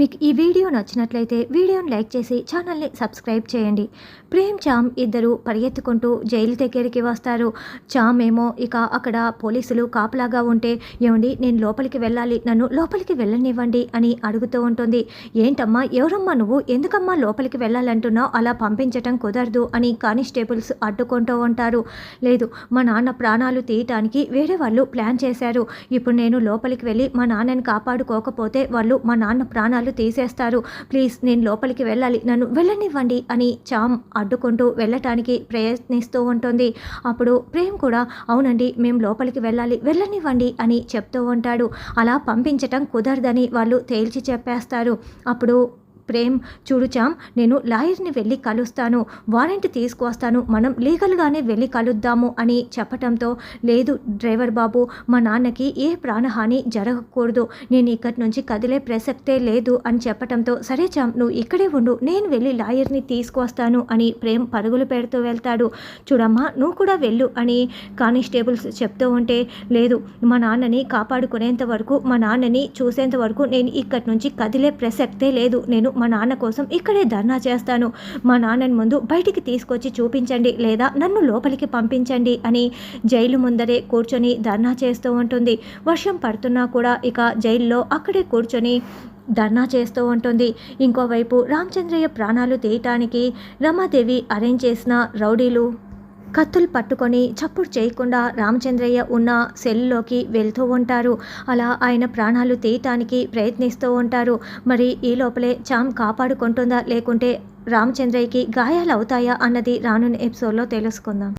మీకు ఈ వీడియో నచ్చినట్లయితే వీడియోను లైక్ చేసి ఛానల్ని సబ్స్క్రైబ్ చేయండి. ప్రేమ్ చామ్ ఇద్దరు పరిగెత్తుకుంటూ జైలు దగ్గరికి వస్తారు. చామ్ ఏమో ఇక అక్కడ పోలీసులు కాపలాగా ఉంటే ఏమండి నేను లోపలికి వెళ్ళాలి. నన్ను లోపలికి వెళ్ళనివ్వండి అని అడుగుతూ ఉంటుంది. ఏంటమ్మా ఎవరమ్మా నువ్వు? ఎందుకమ్మా లోపలికి వెళ్ళాలంటున్నావు? అలా పంపించటం కుదరదు అని కానిస్టేబుల్స్ అడ్డుకుంటూ ఉంటారు. లేదు మా నాన్న ప్రాణాలు తీయటానికి వేరే వాళ్ళు ప్లాన్ చేశారు. ఇప్పుడు నేను లోపలికి వెళ్ళి మా నాన్నని కాపాడుకోకపోతే వాళ్ళు మా నాన్న ప్రాణాలు తీసేస్తారు. ప్లీజ్ నేను లోపలికి వెళ్ళాలి. నన్ను వెళ్ళనివ్వండి అని చామ్ అడ్డుకుంటూ వెళ్ళటానికి ప్రయత్నిస్తూ ఉంటుంది. అప్పుడు ప్రేమ్ కూడా అవునండి మేము లోపలికి వెళ్ళాలి. వెళ్ళనివ్వండి అని చెప్తూ ఉంటాడు. అలా పంపించటం కుదరదని వాళ్ళు తేల్చి చెప్పేస్తారు. అప్పుడు ప్రేమ్ చూడు చామ్ నేను లాయర్ని వెళ్ళి కలుస్తాను. వారెంట్ తీసుకువస్తాను. మనం లీగల్గానే వెళ్ళి కలుద్దాము అని చెప్పటంతో లేదు డ్రైవర్ బాబు మా నాన్నకి ఏ ప్రాణహాని జరగకూడదు. నేను ఇక్కడి నుంచి కదిలే ప్రసక్తే లేదు అని చెప్పటంతో సరే చామ్ నువ్వు ఇక్కడే ఉండు. నేను వెళ్ళి లాయర్ని తీసుకువస్తాను అని ప్రేమ్ పరుగులు పెడుతూ వెళ్తాడు. చూడమ్మా నువ్వు కూడా వెళ్ళు అని కానిస్టేబుల్స్ చెప్తూ ఉంటే లేదు మా నాన్నని కాపాడుకునేంత వరకు మా నాన్నని చూసేంత వరకు నేను ఇక్కడి నుంచి కదిలే ప్రసక్తే లేదు. నేను మా నాన్న కోసం ఇక్కడే ధర్నా చేస్తాను. మా నాన్నని ముందు బయటికి తీసుకొచ్చి చూపించండి లేదా నన్ను లోపలికి పంపించండి అని జైలు ముందరే కూర్చొని ధర్నా చేస్తూ ఉంటుంది. వర్షం పడుతున్నా కూడా ఇక జైల్లో అక్కడే కూర్చొని ధర్నా చేస్తూ ఉంటుంది. ఇంకోవైపు రామచంద్రయ్య ప్రాణాలు తీయటానికి రమాదేవి అరేంజ్ చేసిన రౌడీలు కత్తులు పట్టుకొని చప్పుడు చేయకుండా రామచంద్రయ్య ఉన్న సెల్లోకి వెళ్తూ ఉంటారు. అలా ఆయన ప్రాణాలు తీయటానికి ప్రయత్నిస్తూ ఉంటారు. మరి ఈ లోపలే చామ్ కాపాడుకుంటుందా? లేకుంటే రామచంద్రయ్యకి గాయాలు అవుతాయా అన్నది రానున్న ఎపిసోడ్లో తెలుసుకుందాం.